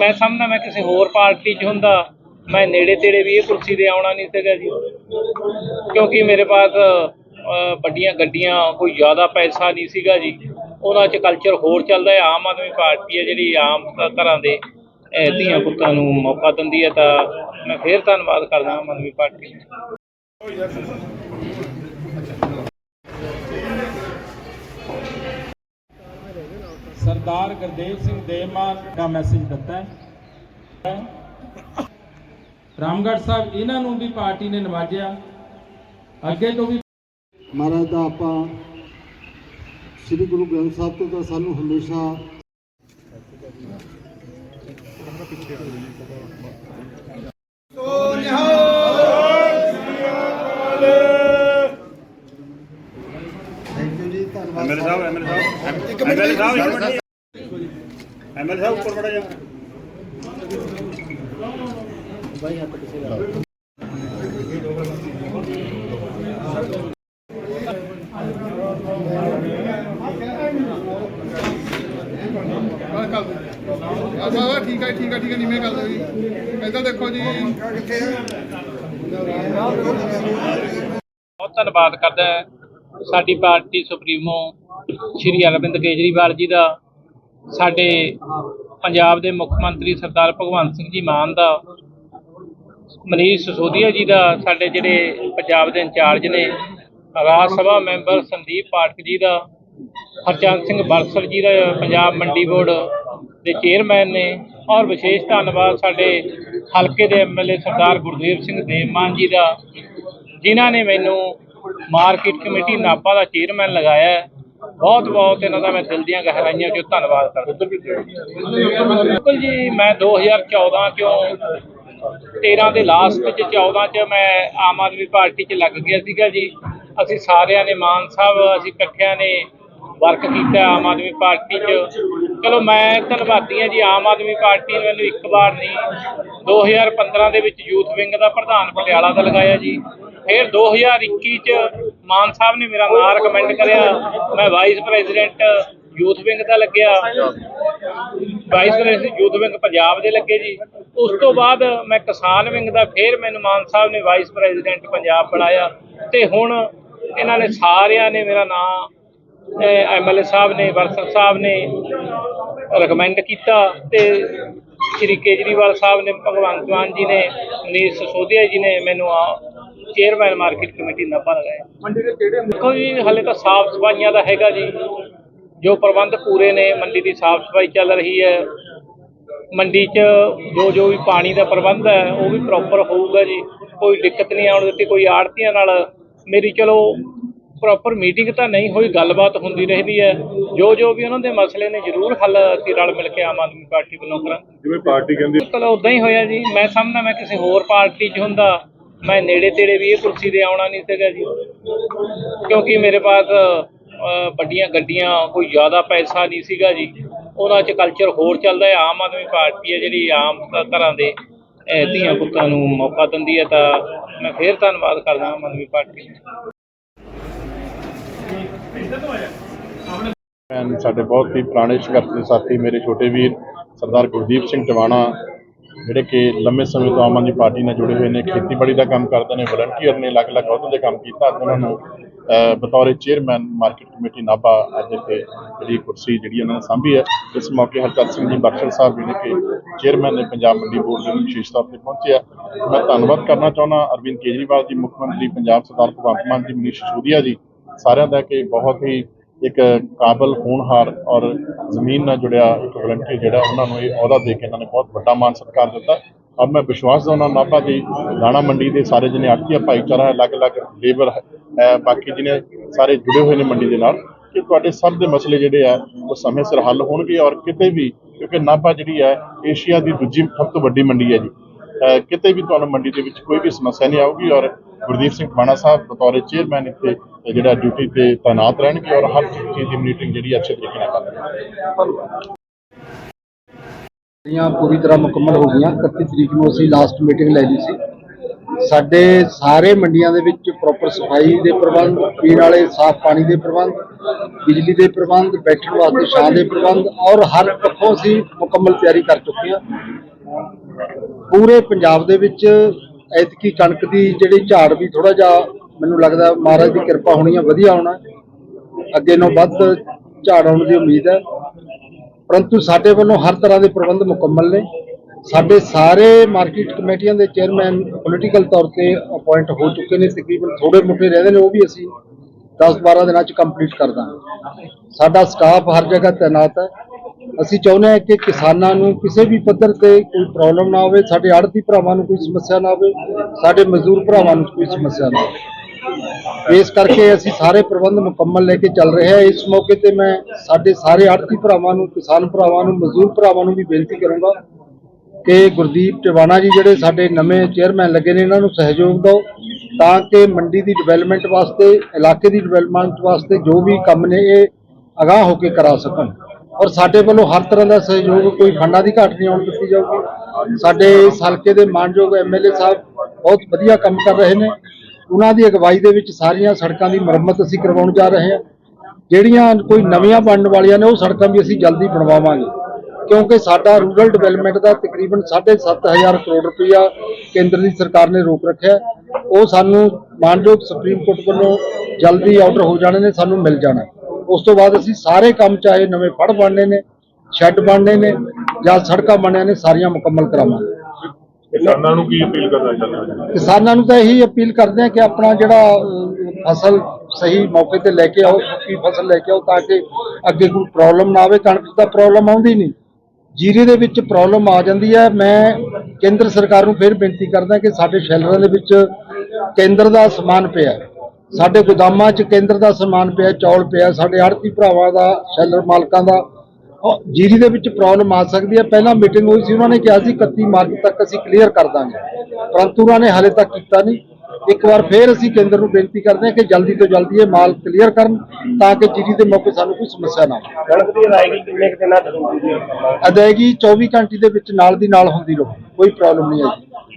ਮੈਂ ਸਮਝਦਾ ਮੈਂ ਕਿਸੇ ਹੋਰ ਪਾਰਟੀ 'ਚ ਹੁੰਦਾ, ਮੈਂ ਨੇੜੇ ਤੇੜੇ ਵੀ ਇਹ ਕੁਰਸੀ ਤੇ ਆਉਣਾ ਨਹੀਂ ਸੀਗਾ ਜੀ। ਕਿਉਂਕਿ ਮੇਰੇ ਪਾਸ ਵੱਡੀਆਂ ਗੱਡੀਆਂ, ਕੋਈ ਜ਼ਿਆਦਾ ਪੈਸਾ ਨਹੀਂ ਸੀਗਾ ਜੀ। ਉਹਨਾਂ 'ਚ ਕਲਚਰ ਹੋਰ ਚੱਲਦਾ ਹੈ, ਆਮ ਆਦਮੀ ਪਾਰਟੀ ਹੈ ਜਿਹੜੀ ਆਮ ਘਰਾਂ ਦੇ ਧੀਆਂ ਪੁੱਤਾਂ ਨੂੰ ਮੌਕਾ ਦਿੰਦੀ ਹੈ ਤਾਂ ਮੈਂ ਫੇਰ ਧੰਨਵਾਦ ਕਰਦਾ ਆਮ ਆਦਮੀ ਪਾਰਟੀ ਸਰਦਾਰ ਗੁਰਦੇਵ ਸਿੰਘ ਦੇਵਮਾਨ ਦਾ ਮੈਸੇਜ ਦਿੱਤਾ ਹੈ। ਰਾਮਗੜ੍ਹ ਸਾਹਿਬ ਇਹਨਾਂ ਨੂੰ ਵੀ ਪਾਰਟੀ ਨੇ ਨਵਾਜਿਆ। ਅੱਗੇ ਤੋਂ ਵੀ ਮਹਾਰਾਜ ਦਾ ਆਪਾਂ ਸ੍ਰੀ ਗੁਰੂ ਗ੍ਰੰਥ ਸਾਹਿਬ ਤੋਂ ਤਾਂ ਸਾਨੂੰ ਹਮੇਸ਼ਾ ਐਮਐਲਏ ਸਾਹਿਬ ਐਮਐਲਏ ਸਾਹਿਬ। ਐਮਐਲਏ ਸਾਹਿਬ ਐਮਐਲਏ ਸਾਹਿਬ ਉੱਪਰ ਬੜਾ ਜਾ। ਆ ਬਾਬਾ ਠੀਕ ਹੈ ਠੀਕ ਹੈ ਠੀਕ ਹੈ ਨਿਵੇਂ ਕਰ ਲਓ ਜੀ। ਇੱਧਰ ਦੇਖੋ ਜੀ। ਬਹੁਤ ਧੰਨਵਾਦ ਕਰਦਾ ਹੈ ਸਾਡੀ ਪਾਰਟੀ ਸੁਪਰੀਮੋ ਸ਼੍ਰੀ ਅਰਵਿੰਦ ਕੇਜਰੀਵਾਲ ਜੀ ਦਾ। ਸਾਡੇ ਪੰਜਾਬ ਦੇ ਮੁੱਖ ਮੰਤਰੀ ਸਰਦਾਰ ਭਗਵੰਤ ਸਿੰਘ ਜੀ ਮਾਨ ਦਾ, ਮਨੀਸ਼ ਸਸੋਦੀਆ ਜੀ ਦਾ, ਸਾਡੇ ਜਿਹੜੇ ਪੰਜਾਬ ਦੇ ਇੰਚਾਰਜ ਨੇ, ਰਾਜ ਸਭਾ ਮੈਂਬਰ ਸੰਦੀਪ ਪਾਠਕ ਜੀ ਦਾ, ਹਰਚੰਦ ਸਿੰਘ ਬਰਸਲ ਜੀ ਦਾ, ਪੰਜਾਬ ਮੰਡੀ ਬੋਰਡ ਦੇ ਚੇਅਰਮੈਨ ਨੇ, ਔਰ ਵਿਸ਼ੇਸ਼ ਧੰਨਵਾਦ ਸਾਡੇ ਹਲਕੇ ਦੇ ਐਮਐਲਏ ਸਰਦਾਰ ਗੁਰਦੇਵ ਸਿੰਘ ਦੇਵਮਾਨ ਜੀ ਦਾ, ਜਿਨ੍ਹਾਂ ਨੇ ਮੈਨੂੰ ਮਾਰਕੀਟ ਕਮੇਟੀ ਨਾਭਾ ਦਾ ਚੇਅਰਮੈਨ ਲਗਾਇਆ ਬਹੁਤ ਬਹੁਤ ਇਹਨਾਂ ਦਾ ਮੈਂ ਦਿਲ ਦੀਆਂ ਗਹਿਰਾਈਆਂ ਚੋਂ ਧੰਨਵਾਦ ਕਰਦਾ। ਬਿਲਕੁਲ ਜੀ, ਮੈਂ 2014 ਚੋਂ 13 ਦੇ ਲਾਸਟ ਚ 14 ਚ ਮੈਂ ਆਮ ਆਦਮੀ ਪਾਰਟੀ ਚ ਲੱਗ ਗਿਆ ਸੀਗਾ ਜੀ। ਅਸੀਂ ਸਾਰਿਆਂ ਨੇ, ਮਾਨ ਸਾਹਿਬ, ਅਸੀਂ ਇਕੱਠਿਆਂ ਨੇ ਵਰਕ ਕੀਤਾ ਆਮ ਆਦਮੀ ਪਾਰਟੀ ਚ। ਚਲੋ, ਮੈਂ ਧੰਨਵਾਦੀ ਹਾਂ ਜੀ, ਆਮ ਆਦਮੀ ਪਾਰਟੀ ਨੇ ਮੈਨੂੰ ਇੱਕ ਵਾਰ ਨਹੀਂ 2015 ਦੇ ਵਿੱਚ ਯੂਥ ਵਿੰਗ ਦਾ ਪ੍ਰਧਾਨ ਪਟਿਆਲਾ ਦਾ ਲਗਾਇਆ ਜੀ। ਫਿਰ 2021 ਚ ਮਾਨ ਸਾਹਿਬ ਨੇ ਮੇਰਾ ਨਾਮ ਰਿਕਮੈਂਡ ਕਰਿਆ। ਮੈਂ ਵਾਈਸ ਪ੍ਰੈਜ਼ੀਡੈਂਟ ਯੂਥ ਵਿੰਗ ਦਾ ਲੱਗਿਆ। Vice president youth wing Punjab ਦੇ ਲੱਗੇ ਜੀ। ਉਸ ਤੋਂ ਬਾਅਦ ਮੈਂ ਕਿਸਾਨ ਵਿੰਗ ਦਾ ਫੇਰ ਮੈਨੂੰ ਮਾਨ ਸਾਹਿਬ ਨੇ ਵਾਈਸ ਪ੍ਰੈਜ਼ੀਡੈਂਟ ਪੰਜਾਬ ਬਣਾਇਆ। ਤੇ ਹੁਣ ਇਹਨਾਂ ਨੇ ਸਾਰਿਆਂ ਨੇ ਮੇਰਾ ਨਾਮ ਐਮਐਲਏ ਸਾਹਿਬ ਨੇ ਵਰਸਰ ਸਾਹਿਬ ਨੇ ਰਿਕਮੈਂਡ ਕੀਤਾ। ਤੇ ਸ਼੍ਰੀ ਕੇਜਰੀਵਾਲ ਸਾਹਿਬ ਨੇ, ਭਗਵੰਤ ਮਾਨ ਜੀ ਨੇ, ਨੀਸ ਸੋਧਿਆ ਜੀ ਨੇ ਮੈਨੂੰ ਆ ਚੇਅਰਮੈਨ ਮਾਰਕੀਟ ਕਮੇਟੀ ਨਾਭਾ ਲਗਾਇਆ ਮੰਡੀ ਦੇ ਕਿਹੜੇ ਦੇਖੋ ਜੀ ਹਲੇ ਤਾਂ ਸਾਫ਼ ਸਫਾਈਆਂ ਦਾ ਹੈਗਾ ਜੀ। ਜੋ ਪ੍ਰਬੰਧ ਪੂਰੇ ਨੇ ਮੰਡੀ ਦੀ ਸਾਫ਼ ਸਫ਼ਾਈ ਚੱਲ ਰਹੀ ਹੈ। ਮੰਡੀ 'ਚ ਜੋ ਜੋ ਵੀ ਪਾਣੀ ਦਾ ਪ੍ਰਬੰਧ ਹੈ ਉਹ ਵੀ ਪ੍ਰੋਪਰ ਹੋਊਗਾ ਜੀ। ਕੋਈ ਦਿੱਕਤ ਨਹੀਂ ਆਉਣ ਦਿੱਤੀ ਕੋਈ ਆੜਤੀਆਂ ਨਾਲ। ਮੇਰੀ ਚਲੋ ਪ੍ਰੋਪਰ ਮੀਟਿੰਗ ਤਾਂ ਨਹੀਂ ਹੋਈ ਗੱਲਬਾਤ ਹੁੰਦੀ ਰਹਿੰਦੀ ਹੈ। ਜੋ ਜੋ ਵੀ ਉਹਨਾਂ ਦੇ ਮਸਲੇ ਨੇ ਜ਼ਰੂਰ ਹੱਲ ਅਸੀਂ ਰਲ ਮਿਲ ਕੇ ਆਮ ਆਦਮੀ ਪਾਰਟੀ ਵੱਲੋਂ ਕਰਾਂਗੇ। ਜਿਵੇਂ ਪਾਰਟੀ ਕਹਿੰਦੀ ਬਿਲਕੁਲ ਉਦਾਂ ਹੀ ਹੋਇਆ ਜੀ। ਮੈਂ ਸਮਝਦਾ ਮੈਂ ਕਿਸੇ ਹੋਰ ਪਾਰਟੀ 'ਚ ਹੁੰਦਾ। ਮੈਂ ਨੇੜੇ ਤੇੜੇ ਵੀ ਇਹ ਕੁਰਸੀ ਤੇ ਆਉਣਾ ਨਹੀਂ ਸੀਗਾ ਜੀ। ਕਿਉਂਕਿ ਮੇਰੇ ਪਾਸ ਵੱਡੀਆਂ ਗੱਡੀਆਂ, ਕੋਈ ਜ਼ਿਆਦਾ ਪੈਸਾ ਨਹੀਂ ਸੀਗਾ ਜੀ। ਉਹਨਾਂ 'ਚ ਕਲਚਰ ਹੋਰ ਚੱਲਦਾ ਹੈ। ਆਮ ਆਦਮੀ ਪਾਰਟੀ ਹੈ ਜਿਹੜੀ ਆਮ ਤਰ੍ਹਾਂ ਦੇ ਧੀਆਂ ਪੁੱਤਾਂ ਨੂੰ ਮੌਕਾ ਦਿੰਦੀ ਹੈ ਤਾਂ ਮੈਂ ਫੇਰ ਧੰਨਵਾਦ ਕਰਦਾ ਆਮ ਆਦਮੀ ਪਾਰਟੀ ਸਾਡੇ ਬਹੁਤ ਹੀ ਪੁਰਾਣੇ ਸੰਘਰਸ਼ ਦੇ ਸਾਥੀ, ਮੇਰੇ ਛੋਟੇ ਵੀਰ ਸਰਦਾਰ ਗੁਰਦੀਪ ਸਿੰਘ ਟਵਾਣਾ ਜਿਹੜੇ ਕਿ ਲੰਮੇ ਸਮੇਂ ਤੋਂ ਆਮ ਆਦਮੀ ਪਾਰਟੀ ਨਾਲ ਜੁੜੇ ਹੋਏ ਨੇ ਖੇਤੀਬਾੜੀ ਦਾ ਕੰਮ ਕਰਦੇ ਨੇ ਵਲੰਟੀਅਰ ਨੇ ਅਲੱਗ-ਅਲੱਗ ਅਹੁਦਿਆਂ ਦੇ ਕੰਮ ਕੀਤਾ। ਅੱਜ ਉਹਨਾਂ ਨੂੰ ਅਹ, ਬਤੌਰ ਚੇਅਰਮੈਨ ਮਾਰਕੀਟ ਕਮੇਟੀ ਨਾਭਾ ਅੱਜ ਇੱਥੇ ਜਿਹੜੀ ਕੁਰਸੀ ਜਿਹੜੀ ਉਹਨਾਂ ਨੇ ਸਾਂਭੀ ਹੈ ਇਸ ਮੌਕੇ ਹਰਚਰ ਸਿੰਘ ਜੀ ਬਖਸ਼ਲ ਸਾਹਿਬ ਜਿਹੜੇ ਕਿ ਚੇਅਰਮੈਨ ਨੇ ਪੰਜਾਬ ਮੰਡੀ ਬੋਰਡ ਦੇ ਵਿਸ਼ੇਸ਼ ਤੌਰ ਤੇ ਪਹੁੰਚਿਆ। ਮੈਂ ਧੰਨਵਾਦ ਕਰਨਾ ਚਾਹੁੰਦਾ ਅਰਵਿੰਦ ਕੇਜਰੀਵਾਲ ਜੀ ਮੁੱਖ ਮੰਤਰੀ ਪੰਜਾਬ ਸਰਦਾਰ ਭਗਵੰਤ ਮਾਨ ਜੀ ਮਨੀਸ਼ ਸੋਦੀਆ ਜੀ ਸਾਰਿਆਂ ਦਾ ਕਿ ਬਹੁਤ ਹੀ ਇੱਕ ਕਾਬਲ ਹੋਣਹਾਰ ਔਰ ਜ਼ਮੀਨ ਨਾਲ ਜੁੜਿਆ ਇੱਕ ਵਲੰਟੀਅਰ ਜਿਹੜਾ ਉਹਨਾਂ ਨੂੰ ਇਹ ਅਹੁਦਾ ਦੇ ਕੇ ਇਹਨਾਂ ਨੇ ਬਹੁਤ ਵੱਡਾ ਮਾਨ ਸਤਿਕਾਰ ਦਿੱਤਾ। ਔਰ ਮੈਂ ਵਿਸ਼ਵਾਸ ਦਿੰਦਾ ਨਾਭਾ ਦੀ ਦਾਣਾ ਮੰਡੀ ਦੇ ਸਾਰੇ ਜਿਹਨੇ ਆੜਤੀਆ ਭਾਈਚਾਰਾ ਹੈ, ਅਲੱਗ-ਅਲੱਗ ਲੇਬਰ ਹੈ ਬਾਕੀ ਜਿਹਨੇ ਸਾਰੇ ਜੁੜੇ ਹੋਏ ਨੇ ਮੰਡੀ ਦੇ ਨਾਲ ਕਿ ਤੁਹਾਡੇ ਸਭ ਦੇ ਮਸਲੇ ਜਿਹੜੇ ਆ ਉਹ ਸਮੇਂ ਸਿਰ ਹੱਲ ਹੋਣਗੇ ਔਰ ਕਿਤੇ ਵੀ ਕਿਉਂਕਿ ਨਾਭਾ ਜਿਹੜੀ ਹੈ ਏਸ਼ੀਆ ਦੀ ਦੂਜੀ ਸਭ ਤੋਂ ਵੱਡੀ ਮੰਡੀ ਹੈ ਜੀ। ਕਿਤੇ ਵੀ ਤੁਹਾਨੂੰ ਮੰਡੀ ਦੇ ਵਿੱਚ ਕੋਈ ਵੀ ਸਮੱਸਿਆ ਨਹੀਂ ਆਊਗੀ ਔਰ ਗੁਰਦੀਪ ਸਿੰਘ ਖਾਣਾ ਸਾਹਿਬ ਬਤੌਰ ਚੇਅਰਮੈਨ ਇੱਥੇ ਜਿਹੜਾ ਡਿਊਟੀ ਤੇ ਤਾਇਨਾਤ ਰਹਿਣਗੇ ਔਰ ਹਰ ਚੀਜ਼ ਦੀ ਮੀਟਿੰਗ ਜਿਹੜੀ ਅੱਛੇ ਤਰੀਕੇ ਨਾਲ ਕਰਨਗੇ ਦੀਆਂ ਪੂਰੀ ਤਰ੍ਹਾਂ ਮੁਕੰਮਲ ਹੋ ਗਈਆਂ। 31 ਤਰੀਕ ਨੂੰ ਅਸੀਂ ਲਾਸਟ ਮੀਟਿੰਗ ਲੈ ਲਈ ਸੀ। ਸਾਡੇ ਸਾਰੇ ਮੰਡੀਆਂ ਦੇ ਵਿੱਚ ਪ੍ਰੋਪਰ ਸਫ਼ਾਈ ਦੇ ਪ੍ਰਬੰਧ, ਪੀਣ ਵਾਲੇ ਸਾਫ਼ ਪਾਣੀ ਦੇ ਪ੍ਰਬੰਧ, ਬਿਜਲੀ ਦੇ ਪ੍ਰਬੰਧ, ਬੈਠਣ ਵਾਸਤੇ ਛਾਂ ਦੇ ਪ੍ਰਬੰਧ ਔਰ ਹਰ ਪੱਖੋਂ ਅਸੀਂ ਮੁਕੰਮਲ ਤਿਆਰੀ ਕਰ ਚੁੱਕੇ ਹਾਂ। ਪੂਰੇ ਪੰਜਾਬ ਦੇ ਵਿੱਚ ਐਤਕੀ ਕਣਕ ਦੀ ਜਿਹੜੀ ਝਾੜ ਵੀ ਥੋੜਾ ਜਿਹਾ ਮੈਨੂੰ ਲੱਗਦਾ ਮਹਾਰਾਜ ਦੀ ਕਿਰਪਾ ਹੋਣੀ ਆ, ਵਧੀਆ ਹੋਣਾ। ਅੱਗੇ ਨੂੰ ਵੱਧ ਝਾੜ ਆਉਣ ਦੀ ਉਮੀਦ ਹੈ। ਪਰੰਤੂ ਸਾਡੇ ਵੱਲੋਂ ਹਰ ਤਰ੍ਹਾਂ ਦੇ ਪ੍ਰਬੰਧ ਮੁਕੰਮਲ ਨੇ। ਸਾਡੇ ਸਾਰੇ ਮਾਰਕੀਟ ਕਮੇਟੀਆਂ ਦੇ ਚੇਅਰਮੈਨ ਪੋਲੀਟੀਕਲ ਤੌਰ ਤੇ ਅਪਾਇੰਟ ਹੋ ਚੁੱਕੇ ਨੇ। ਤਕਰੀਬਨ ਥੋੜੇ ਮੋਟੇ ਰਹਿੰਦੇ ਨੇ, ਉਹ ਵੀ ਅਸੀਂ 10-12 ਦਿਨਾਂ ਚ ਕੰਪਲੀਟ ਕਰ ਦਾਂਗੇ। ਸਾਡਾ ਸਟਾਫ ਹਰ ਜਗ੍ਹਾ ਤਾਇਨਾਤ ਹੈ। ਅਸੀਂ ਚਾਹੁੰਦੇ ਹਾਂ ਕਿ ਕਿਸਾਨਾਂ ਨੂੰ ਕਿਸੇ ਵੀ ਪੱਧਰ ਤੇ ਕੋਈ ਪ੍ਰੋਬਲਮ ਨਾ ਹੋਵੇ ਸਾਡੇ ਆੜਤੀ ਭਰਾਵਾਂ ਨੂੰ ਕੋਈ ਸਮੱਸਿਆ ਨਾ ਆਵੇ, ਸਾਡੇ ਮਜ਼ਦੂਰ ਭਰਾਵਾਂ ਨੂੰ ਕੋਈ ਸਮੱਸਿਆ ਨਾ ਹੋਵੇ ਇਸ ਕਰਕੇ ਅਸੀਂ ਸਾਰੇ ਪ੍ਰਬੰਧ ਮੁਕੰਮਲ ਲੈ ਕੇ ਚੱਲ ਰਹੇ ਹਾਂ। ਇਸ ਮੌਕੇ ਤੇ ਮੈਂ ਸਾਡੇ ਸਾਰੇ ਆੜਤੀ ਭਰਾਵਾਂ ਨੂੰ, ਕਿਸਾਨ ਭਰਾਵਾਂ ਨੂੰ, ਮਜ਼ਦੂਰ ਭਰਾਵਾਂ ਨੂੰ ਵੀ ਬੇਨਤੀ ਕਰੂੰਗਾ ਕਿ ਗੁਰਦੀਪ ਟਿਵਾਣਾ ਜੀ ਜਿਹੜੇ ਸਾਡੇ ਨਵੇਂ ਚੇਅਰਮੈਨ ਲੱਗੇ ਨੇ, ਇਹਨਾਂ ਨੂੰ ਸਹਿਯੋਗ ਦਿਓ ਤਾਂ ਕਿ ਮੰਡੀ ਦੀ ਡਿਵੈਲਪਮੈਂਟ ਵਾਸਤੇ, ਇਲਾਕੇ ਦੀ ਡਿਵੈਲਪਮੈਂਟ ਵਾਸਤੇ ਜੋ ਵੀ ਕੰਮ ਨੇ, ਇਹ ਅਗਾਹ ਹੋ ਕੇ ਕਰਾ ਸਕਣ। ਔਰ ਸਾਡੇ ਵੱਲੋਂ ਹਰ ਤਰ੍ਹਾਂ ਦਾ ਸਹਿਯੋਗ, ਕੋਈ ਫੰਡਾਂ ਦੀ ਘਾਟ ਨਹੀਂ ਆਉਣ ਦਿੱਤੀ ਜਾਊਗੀ। ਸਾਡੇ ਇਸ ਹਲਕੇ ਦੇ ਮਾਨਯੋਗ ਐਮਐਲਏ ਸਾਹਿਬ ਬਹੁਤ ਵਧੀਆ ਕੰਮ ਕਰ ਰਹੇ ਨੇ। ਉਹਨਾਂ ਦੀ ਅਗਵਾਈ ਦੇ ਵਿੱਚ ਸਾਰੀਆਂ ਸੜਕਾਂ ਦੀ ਮੁਰੰਮਤ ਅਸੀਂ ਕਰਵਾਉਣ ਜਾ ਰਹੇ ਹਾਂ। ਜਿਹੜੀਆਂ ਕੋਈ ਨਵੀਆਂ ਬਣਨ ਵਾਲੀਆਂ ਨੇ, ਉਹ ਸੜਕਾਂ ਵੀ ਅਸੀਂ ਜਲਦੀ ਬਣਵਾਵਾਂਗੇ। ਕਿਉਂਕਿ ਸਾਡਾ ਰੂਰਲ ਡਿਵੈਲਪਮੈਂਟ ਦਾ ਤਕਰੀਬਨ 7.5000 ਕਰੋੜ ਰੁਪਇਆ ਕੇਂਦਰ ਦੀ ਸਰਕਾਰ ਨੇ ਰੋਕ ਰੱਖਿਆ ਉਹ ਸਾਨੂੰ ਮਾਨਯੋਗ ਸੁਪਰੀਮ ਕੋਰਟ ਵੱਲੋਂ ਜਲਦੀ ਆਰਡਰ ਹੋ ਜਾਣੇ ਨੇ, ਸਾਨੂੰ ਮਿਲ ਜਾਣਾ ਉਸ ਤੋਂ ਬਾਅਦ ਅਸੀਂ ਸਾਰੇ ਕੰਮ ਚਾਹੇ ਨਵੇਂ ਫੜ ਬਣਨੇ ਨੇ ਸ਼ੈੱਡ ਬਣਨੇ ਨੇ ਜਾਂ ਸੜਕਾਂ ਬਣਨੀਆਂ ਨੇ ਸਾਰੀਆਂ ਮੁਕੰਮਲ ਕਰਾਵਾਂਗੇ। ਕਿਸਾਨਾਂ ਨੂੰ ਕੀ ਅਪੀਲ ਕਰਨਾ ਚਾਹੁੰਦੇ ਕਿਸਾਨਾਂ ਨੂੰ ਤਾਂ ਇਹੀ ਅਪੀਲ ਕਰਦੇ ਆ ਕਿ ਆਪਣਾ ਜਿਹੜਾ ਫਸਲ ਸਹੀ ਮੌਕੇ ਤੇ ਲੈ ਕੇ ਆਓ ਸੁੱਕੀ ਫਸਲ ਲੈ ਕੇ ਆਓ ਤਾਂ ਕਿ ਅੱਗੇ ਕੋਈ ਪ੍ਰੋਬਲਮ ਨਾ ਆਵੇ ਕਣਕ ਤਾਂ ਪ੍ਰੋਬਲਮ ਆਉਂਦੀ ਨਹੀਂ। ਜੀਰੇ ਦੇ ਵਿੱਚ ਪ੍ਰੋਬਲਮ ਆ ਜਾਂਦੀ ਹੈ। ਮੈਂ ਕੇਂਦਰ ਸਰਕਾਰ ਨੂੰ ਫਿਰ ਬੇਨਤੀ ਕਰਦਾ ਕਿ ਸਾਡੇ ਸ਼ੈਲਰਾਂ ਦੇ ਵਿੱਚ ਕੇਂਦਰ ਦਾ ਸਮਾਨ ਪਿਆ ਹੈ। ਸਾਡੇ ਗੋਦਾਮਾਂ 'ਚ ਕੇਂਦਰ ਦਾ ਸਮਾਨ ਪਿਆ ਚੌਲ ਪਿਆ ਸਾਡੇ ਆੜਤੀ ਭਰਾਵਾਂ ਦਾ ਸ਼ੈਲਰ ਮਾਲਕਾਂ ਦਾ ਜੀਰੀ ਦੇ ਵਿੱਚ ਪ੍ਰੋਬਲਮ ਆ ਸਕਦੀ ਹੈ। ਪਹਿਲਾਂ ਮੀਟਿੰਗ ਹੋਈ ਸੀ ਉਹਨਾਂ ਨੇ ਕਿਹਾ ਸੀ 31 ਮਾਰਚ ਤੱਕ ਅਸੀਂ ਕਲੀਅਰ ਕਰ ਦਾਂਗੇ। ਪਰੰਤੂ ਉਹਨਾਂ ਨੇ ਹਾਲੇ ਤੱਕ ਕੀਤਾ ਨਹੀਂ। ਇੱਕ ਵਾਰ ਫੇਰ ਅਸੀਂ ਕੇਂਦਰ ਨੂੰ ਬੇਨਤੀ ਕਰਦੇ ਹਾਂ ਕਿ ਜਲਦੀ ਤੋਂ ਜਲਦੀ ਇਹ ਮਾਲ ਕਲੀਅਰ ਕਰਨ ਤਾਂ ਕਿ ਜੀਰੀ ਦੇ ਮੌਕੇ ਸਾਨੂੰ ਕੋਈ ਸਮੱਸਿਆ ਨਾ ਆਵੇ। ਅਦਾਇਗੀ 24 ਘੰਟੇ ਦੇ ਵਿੱਚ ਨਾਲ ਦੀ ਨਾਲ ਹੁੰਦੀ ਰਹੂ। ਕੋਈ ਪ੍ਰੋਬਲਮ ਨਹੀਂ ਆਈ